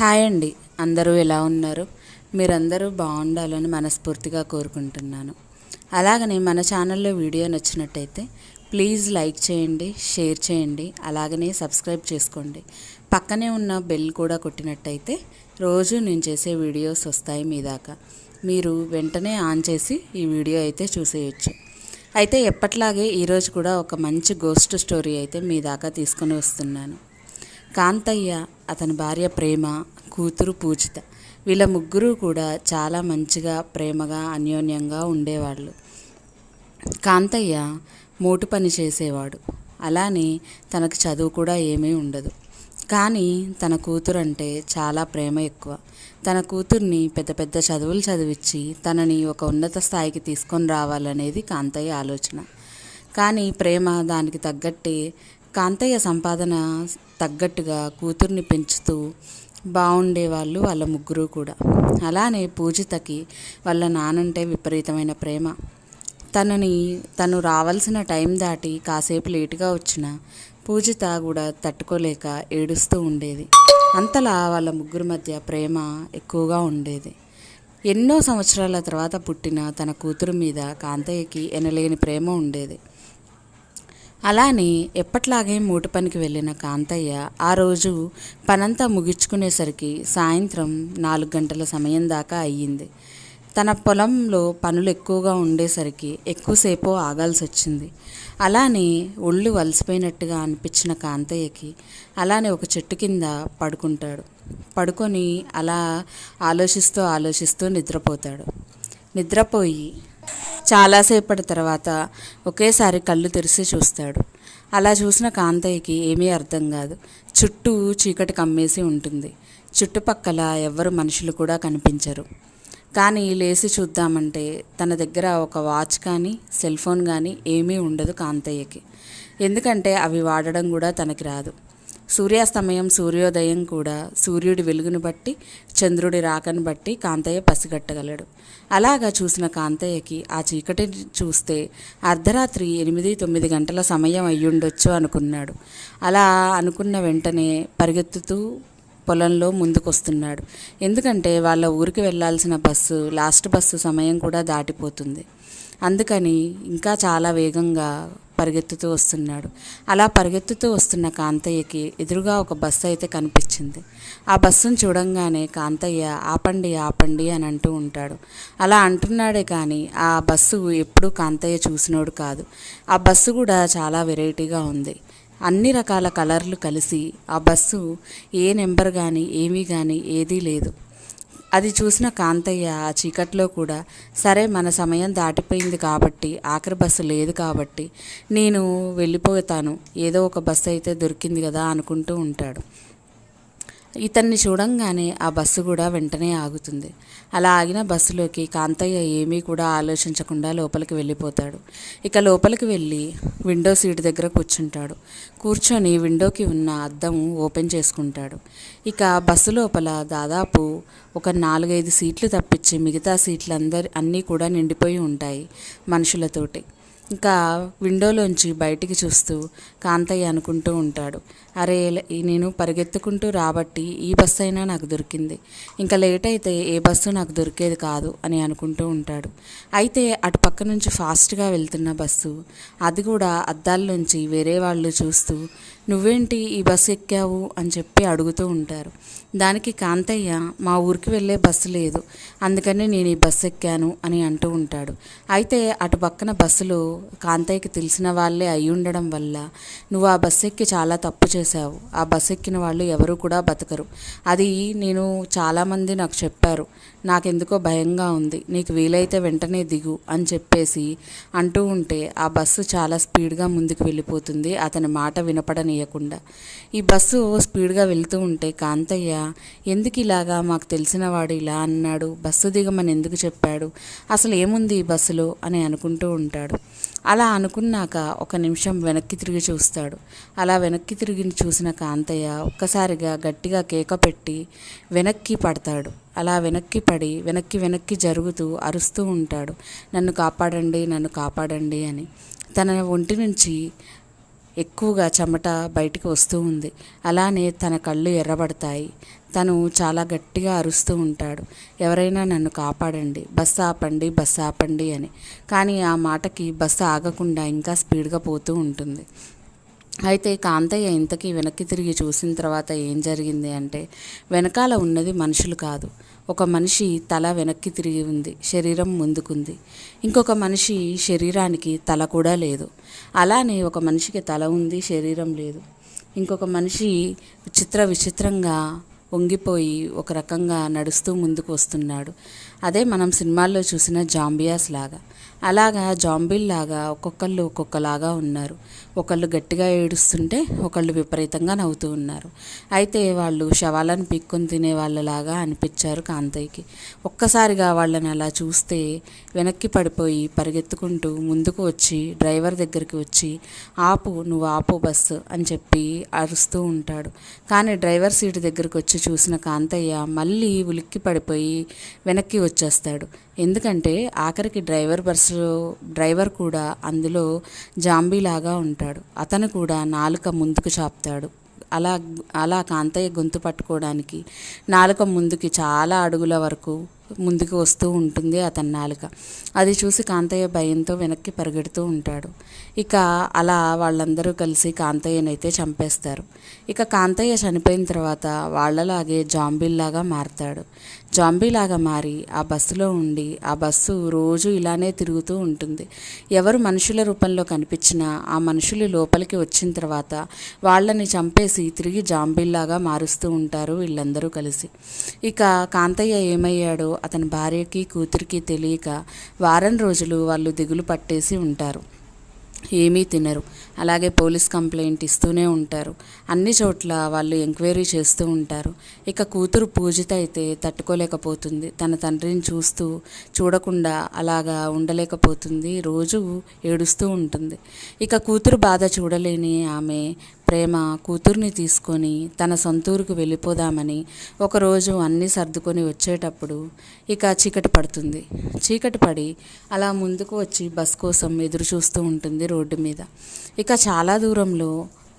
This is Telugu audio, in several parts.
హాయ్ అండి. అందరూ ఎలా ఉన్నారు? మీరందరూ బాగుండాలని మనస్ఫూర్తిగా కోరుకుంటున్నాను. అలాగనే మన ఛానల్లో వీడియో నచ్చినట్టయితే ప్లీజ్ లైక్ చేయండి షేర్ చేయండి అలాగనే సబ్స్క్రైబ్ చేసుకోండి. పక్కనే ఉన్న బెల్ కూడా కొట్టినట్టయితే రోజు నేను చేసే వీడియోస్ వస్తాయి మీ దాకా. మీరు వెంటనే ఆన్ చేసి ఈ వీడియో అయితే చూసేయచ్చు. అయితే ఎప్పట్లాగే ఈరోజు కూడా ఒక మంచి గోస్ట్ స్టోరీ అయితే మీ దాకా తీసుకొని వస్తున్నాను. కాంతయ్య అతని భార్య ప్రేమ కూతురు పూజిత. వీళ్ళ ముగ్గురు కూడా చాలా మంచిగా ప్రేమగా అన్యోన్యంగా ఉండేవాళ్ళు. కాంతయ్య మోటు పని చేసేవాడు. అలానే తనకు చదువు కూడా ఏమీ ఉండదు. కానీ తన కూతురు అంటే చాలా ప్రేమ ఎక్కువ. తన కూతుర్ని పెద్ద పెద్ద చదువులు చదివించి తనని ఒక ఉన్నత స్థాయికి తీసుకొని రావాలనేది కాంతయ్య ఆలోచన. కానీ ప్రేమ దానికి తగ్గట్టే కాంతయ్య సంపాదన తగ్గట్టుగా కూతుర్ని పెంచుతూ బాగుండేవాళ్ళు వాళ్ళ ముగ్గురు కూడా. అలానే పూజితకి వాళ్ళ నానంటే విపరీతమైన ప్రేమ. తనని తను రావాల్సిన టైం దాటి కాసేపు లేటుగా వచ్చిన పూజిత కూడా తట్టుకోలేక ఏడుస్తూ ఉండేది. అంతలా వాళ్ళ ముగ్గురు మధ్య ప్రేమ ఎక్కువగా ఉండేది. ఎన్నో సంవత్సరాల తర్వాత పుట్టిన తన కూతురు మీద కాంతయ్యకి ఎనలేని ప్రేమ ఉండేది. అలానే ఎప్పట్లాగే మూట పనికి వెళ్ళిన కాంతయ్య ఆ రోజు పనంతా ముగించుకునేసరికి సాయంత్రం నాలుగు గంటల సమయం దాకా అయ్యింది. తన పొలంలో పనులు ఎక్కువగా ఉండేసరికి ఎక్కువసేపు ఆగాల్సి వచ్చింది అలానే ఒళ్ళు వలసిపోయినట్టుగా అనిపించిన కాంతయ్యకి అలానే ఒక చెట్టు కింద పడుకుంటాడు. పడుకొని అలా ఆలోచిస్తూ ఆలోచిస్తూ నిద్రపోతాడు. నిద్రపోయి చాలాసేపటి తర్వాత ఒకేసారి కళ్ళు తెరిచి చూస్తాడు. అలా చూసిన కాంతయ్యకి ఏమీ అర్థం కాదు. చుట్టూ చీకటి కమ్మేసి ఉంటుంది. చుట్టుపక్కల ఎవ్వరు మనుషులు కూడా కనిపించరు. కానీ లేచి చూద్దామంటే తన దగ్గర ఒక వాచ్ కానీ సెల్ ఫోన్ కానీ ఏమీ ఉండదు కాంతయ్యకి. ఎందుకంటే అవి వాడడం కూడా తనకి రాదు. సూర్యాస్తమయం సూర్యోదయం కూడా సూర్యుడి వెలుగును బట్టి చంద్రుడి రాకను బట్టి కాంతయ్య పసిగట్టగలడు. అలాగా చూసిన కాంతయ్యకి ఆ చీకటిని చూస్తే అర్ధరాత్రి ఎనిమిది తొమ్మిది గంటల సమయం అయ్యుండొచ్చు అనుకున్నాడు. అలా అనుకున్న వెంటనే పరిగెత్తుతూ పొలంలో ముందుకొస్తున్నాడు. ఎందుకంటే వాళ్ళ ఊరికి వెళ్ళాల్సిన బస్సు లాస్ట్ బస్సు సమయం కూడా దాటిపోతుంది. అందుకని ఇంకా చాలా వేగంగా పరిగెత్తుతూ వస్తున్నాడు. అలా పరిగెత్తుతూ వస్తున్న కాంతయ్యకి ఎదురుగా ఒక బస్సు అయితే కనిపించింది. ఆ బస్సును చూడంగానే కాంతయ్య ఆపండి ఆపండి అని అంటూ ఉంటాడు. అలా అంటున్నాడే కానీ ఆ బస్సు ఎప్పుడూ కాంతయ్య చూసినోడు కాదు. ఆ బస్సు కూడా చాలా వెరైటీగా ఉంది. అన్ని రకాల కలర్లు కలిసి ఆ బస్సు ఏ నెంబర్ కానీ ఏమీ కానీ ఏదీ లేదు. అది చూసిన కాంతయ్య ఆ చీకట్లో కూడా సరే మన సమయం దాటిపోయింది కాబట్టి ఆఖరి బస్సు లేదు కాబట్టి నేను వెళ్ళిపోతాను. ఏదో ఒక బస్సు అయితే దొరికింది కదా అనుకుంటూ ఉంటాడు. ఇతన్ని చూడంగానే ఆ బస్సు కూడా వెంటనే ఆగుతుంది. అలా ఆగిన బస్సులోకి కాంతయ్య ఏమీ కూడా ఆలోచించకుండా లోపలికి వెళ్ళిపోతాడు. ఇక లోపలికి వెళ్ళి విండో సీట్ దగ్గర కూర్చుంటాడు. కూర్చొని విండోకి ఉన్న అద్దం ఓపెన్ చేసుకుంటాడు. ఇక బస్సు లోపల దాదాపు ఒక నాలుగైదు సీట్లు తప్పించి మిగతా సీట్లు అందరి అన్నీ కూడా నిండిపోయి ఉంటాయి మనుషులతోటి. ఇంకా విండోలోంచి బయటికి చూస్తూ కాంతయ్య అనుకుంటూ ఉంటాడు. అరే నేను పరిగెత్తుకుంటూ రాబట్టి ఈ బస్సు అయినా నాకు దొరికింది. ఇంకా లేట్ అయితే ఏ బస్సు నాకు దొరికేది కాదు అని అనుకుంటూ ఉంటాడు. అయితే అటు పక్క నుంచి ఫాస్ట్గా వెళ్తున్న బస్సు అది కూడా అద్దాల్లోంచి వేరే వాళ్ళు చూస్తూ నువ్వేంటి ఈ బస్సు ఎక్కావు? అని చెప్పి అడుగుతూ ఉంటారు. దానికి కాంతయ్య మా ఊరికి వెళ్ళే బస్సు లేదు. అందుకని నేను ఈ బస్సు ఎక్కాను అని అంటూ ఉంటాడు. అయితే అటు పక్కన బస్సులు కాంతయ్యకి తెలిసిన వాళ్ళే అయి ఉండడం వల్ల నువ్వు ఆ బస్సు ఎక్కి చాలా తప్పు చేశావు. ఆ బస్సు ఎక్కిన వాళ్ళు ఎవరు కూడా బతకరు. అది నేను చాలామంది నాకు చెప్పారు. నాకెందుకో భయంగా ఉంది. నీకు వీలైతే వెంటనే దిగు అని చెప్పేసి అంటూ ఉంటే ఆ బస్సు చాలా స్పీడ్గా ముందుకు వెళ్ళిపోతుంది. అతని మాట వినపడనీయకుండా. ఈ బస్సు స్పీడ్గా వెళ్తూ ఉంటే కాంతయ్య ఎందుకు ఇలాగా మాకు తెలిసిన వాడు ఇలా అన్నాడు? బస్సు దిగమని ఎందుకు చెప్పాడు? అసలు ఏముంది ఈ బస్సులో? అని అనుకుంటూ ఉంటాడు. అలా అనుకున్నాక ఒక నిమిషం వెనక్కి తిరిగి చూస్తాడు. అలా వెనక్కి తిరిగి చూసిన కాంతయ్య ఒక్కసారిగా గట్టిగా కేక పెట్టి వెనక్కి పడతాడు. అలా వెనక్కి పడి వెనక్కి వెనక్కి జరుగుతూ అరుస్తూ ఉంటాడు. నన్ను కాపాడండి నన్ను కాపాడండి అని. తన ఒంటి నుంచి ఎక్కువగా చెమట బయటికి వస్తూ ఉంది. అలానే తన కళ్ళు ఎర్రబడతాయి. తను చాలా గట్టిగా అరుస్తూ ఉంటాడు. ఎవరైనా నన్ను కాపాడండి. బస్సు ఆపండి బస్సు ఆపండి అని. కానీ ఆ మాటకి బస్సు ఆగకుండా ఇంకా స్పీడ్గా పోతూ ఉంటుంది. అయితే కాంతయ్య ఇంతకీ వెనక్కి తిరిగి చూసిన తర్వాత ఏం జరిగింది అంటే వెనకాల ఉన్నది మనుషులు కాదు. ఒక మనిషి తల వెనక్కి తిరిగి ఉంది శరీరం ముందుకుంది. ఇంకొక మనిషి శరీరానికి తల కూడా లేదు. అలానే ఒక మనిషికి తల ఉంది శరీరం లేదు. ఇంకొక మనిషి చిత్ర విచిత్రంగా వంగిపోయి ఒక రకంగా నడుస్తూ ముందుకు వస్తున్నాడు. అదే మనం సినిమాల్లో చూసిన జాంబియాస్ లాగా. అలాగా జాంబీల్లాగా ఒక్కొక్కళ్ళు ఒక్కొక్కలాగా ఉన్నారు. ఒకళ్ళు గట్టిగా ఏడుస్తుంటే ఒకళ్ళు విపరీతంగా నవ్వుతూ ఉన్నారు. అయితే వాళ్ళు శవాలను పీక్కొని తినే వాళ్ళలాగా అనిపించారు కాంతయ్యకి. ఒక్కసారిగా వాళ్ళని అలా చూస్తే వెనక్కి పడిపోయి పరిగెత్తుకుంటూ ముందుకు వచ్చి డ్రైవర్ దగ్గరికి వచ్చి ఆపు నువ్వు ఆపు బస్సు అని చెప్పి అరుస్తూ ఉంటాడు. కానీ డ్రైవర్ సీటు దగ్గరికి వచ్చి చూసిన కాంతయ్య మళ్ళీ ఉలిక్కి పడిపోయి వెనక్కి వచ్చేస్తాడు. ఎందుకంటే ఆఖరికి డ్రైవర్ బస్సు డ్రైవర్ కూడా అందులో జాంబీలాగా ఉంటాడు. అతను కూడా నాలుక ముందుకు చాపుతాడు. అలా అలా కాంతయ్య గొంతు పట్టుకోవడానికి నాలుక ముందుకి చాలా అడుగుల వరకు ముందుకు వస్తూ ఉంటుంది అతని నాలుక. అది చూసి కాంతయ్య భయంతో వెనక్కి పరిగెడుతూ ఉంటాడు. ఇక అలా వాళ్ళందరూ కలిసి కాంతయ్యనైతే చంపేస్తారు. ఇక కాంతయ్య చనిపోయిన తర్వాత వాళ్ళలాగే జాంబీల్లాగా మారతాడు. జాంబీలాగా మారి ఆ బస్సులో ఉండి ఆ బస్సు రోజు ఇలానే తిరుగుతూ ఉంటుంది. ఎవరు మనుషుల రూపంలో కనిపించినా ఆ మనుషులు లోపలికి వచ్చిన తర్వాత వాళ్ళని చంపేసి తిరిగి జాంబీల్లాగా మారుస్తూ ఉంటారు వీళ్ళందరూ కలిసి. ఇక కాంతయ్య ఏమయ్యాడో అతని భార్యకి కూతురికి తెలియక వారం రోజులు వాళ్ళు దిగులు పట్టేసి ఉంటారు. ఏమీ తినరు. అలాగే పోలీస్ కంప్లైంట్ ఇస్తూనే ఉంటారు. అన్ని చోట్ల వాళ్ళు ఎంక్వైరీ చేస్తూ ఉంటారు. ఇక కూతురు పూజిత అయితే తట్టుకోలేకపోతుంది. తన తండ్రిని చూస్తూ చూడకుండా అలాగా ఉండలేకపోతుంది. రోజు ఏడుస్తూ ఉంటుంది. ఇక కూతురు బాధ చూడలేని ఆమె ప్రేమ కూతుర్ని తీసుకొని తన సొంతూరుకు వెళ్ళిపోదామని ఒకరోజు అన్నీ సర్దుకొని వచ్చేటప్పుడు ఇక చీకటి పడుతుంది. చీకటి పడి అలా ముందుకు వచ్చి బస్ కోసం ఎదురు చూస్తూ ఉంటుంది రోడ్డు మీద. ఇక ఇంకా చాలా దూరంలో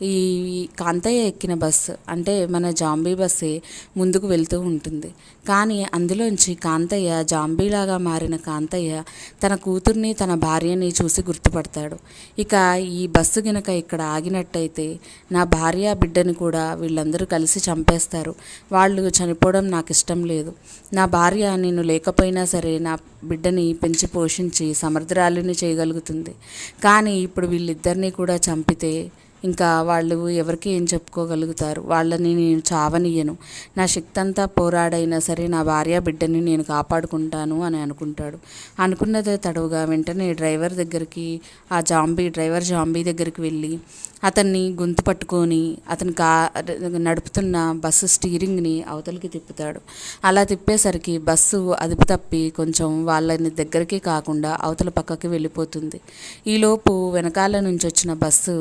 ఈ కాంతయ్య ఎక్కిన బస్సు అంటే మన జాంబీ బస్సే ముందుకు వెళ్తూ ఉంటుంది. కానీ అందులోంచి కాంతయ్య జాంబీలాగా మారిన కాంతయ్య తన కూతుర్ని తన భార్యని చూసి గుర్తుపడతాడు. ఇక ఈ బస్సు గినక ఇక్కడ ఆగినట్టయితే నా భార్య బిడ్డని కూడా వీళ్ళందరూ కలిసి చంపేస్తారు. వాళ్ళు చనిపోవడం నాకు ఇష్టం లేదు. నా భార్య నేను లేకపోయినా సరే నా బిడ్డని పెంచి పోషించి సమర్థరాలిని చేయగలుగుతుంది. కానీ ఇప్పుడు వీళ్ళిద్దరినీ కూడా చంపితే ఇంకా వాళ్ళు ఎవరికి ఏం చెప్పుకోగలుగుతారు? వాళ్ళని నేను చావనియను నా శక్తి అంతా పోరాడైనా సరే నా భార్య బిడ్డని నేను కాపాడుకుంటాను అని అనుకుంటాడు. అనుకున్నదే తడవుగా వెంటనే డ్రైవర్ దగ్గరికి ఆ జాంబీ డ్రైవర్ జాంబీ దగ్గరికి వెళ్ళి అతన్ని గొంతు పట్టుకొని అతను కా నడుపుతున్న బస్సు స్టీరింగ్ని అవతలికి తిప్పుతాడు. అలా తిప్పేసరికి బస్సు అదుపు తప్పి కొంచెం వాళ్ళని దగ్గరికి కాకుండా అవతల పక్కకి వెళ్ళిపోతుంది. ఈలోపు వెనకాల నుంచి వచ్చిన బస్సు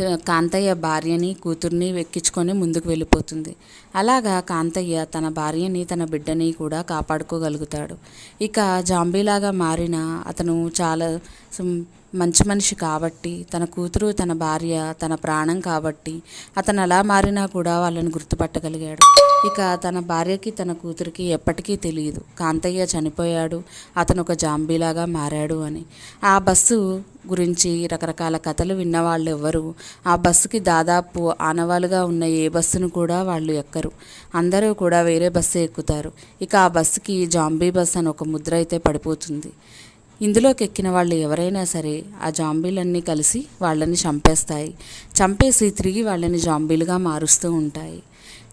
కాంతయ్య భార్యని కూతుర్ని ఎక్కించుకొని ముందుకు వెళ్ళిపోతుంది. అలాగా కాంతయ్య తన భార్యని తన బిడ్డని కూడా కాపాడుకోగలుగుతాడు. ఇక జాంబీలాగా మారిన అతను చాలా మంచి మనిషి కాబట్టి తన కూతురు తన భార్య తన ప్రాణం కాబట్టి అతను అలా మారినా కూడా వాళ్ళని గుర్తుపట్టగలిగాడు. ఇక తన భార్యకి తన కూతురికి ఎప్పటికీ తెలియదు. కాంతయ్య చనిపోయాడు అతను ఒక జాంబీలాగా మారాడు అని. ఆ బస్సు గురించి రకరకాల కథలు విన్న వాళ్ళు ఎవ్వరు ఆ బస్సుకి దాదాపు ఆనవాలుగా ఉన్న ఏ బస్సును కూడా వాళ్ళు ఎక్కరు. అందరూ కూడా వేరే బస్సు ఎక్కుతారు. ఇక ఆ బస్సుకి జాంబీ బస్ అని ఒక ముద్ర అయితే పడిపోతుంది. ఇందులోకి ఎక్కిన వాళ్ళు ఎవరైనా సరే ఆ జాంబీలన్నీ కలిసి వాళ్ళని చంపేస్తాయి. చంపేసి తిరిగి వాళ్ళని జాంబీలుగా మారుస్తూ ఉంటాయి.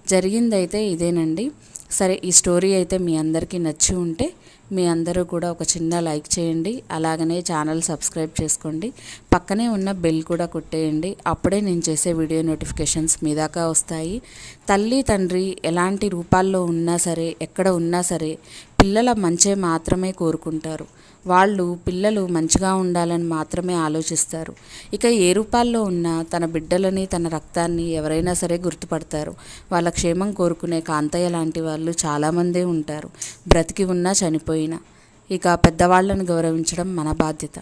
జరిగిందైతే ఇదేనండి. సరే ఈ స్టోరీ అయితే మీ అందరికీ నచ్చి ఉంటే మీ అందరూ కూడా ఒక చిన్న లైక్ చేయండి. అలాగనే ఛానల్ సబ్స్క్రైబ్ చేసుకోండి. పక్కనే ఉన్న బెల్ కూడా కొట్టేయండి. అప్పుడే నేను చేసే వీడియో నోటిఫికేషన్స్ మీ దాకా వస్తాయి. తల్లి తండ్రి ఎలాంటి రూపాల్లో ఉన్నా సరే ఎక్కడ ఉన్నా సరే పిల్లల మంచే మాత్రమే కోరుకుంటారు. వాళ్ళు పిల్లలు మంచిగా ఉండాలని మాత్రమే ఆలోచిస్తారు. ఇక ఏ రూపాల్లో ఉన్నా తన బిడ్డలని తన రక్తాన్ని ఎవరైనా సరే గుర్తుపడతారు. వాళ్ళ క్షేమం కోరుకునే కాంతయ్య లాంటి వాళ్ళు చాలామందే ఉంటారు. బ్రతికి ఉన్నా చనిపోయినా. ఇక పెద్దవాళ్ళను గౌరవించడం మన బాధ్యత.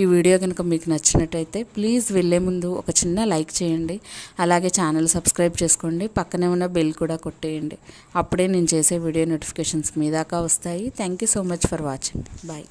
ఈ వీడియో కనుక మీకు నచ్చినట్టయితే ప్లీజ్ వెళ్ళే ముందు ఒక చిన్న లైక్ చేయండి. అలాగే ఛానల్ సబ్స్క్రైబ్ చేసుకోండి. పక్కనే ఉన్న బెల్ కూడా కొట్టేయండి. అప్పుడే నేను చేసే వీడియో నోటిఫికేషన్స్ మీ దాకా వస్తాయి. Thank you so much for watching bye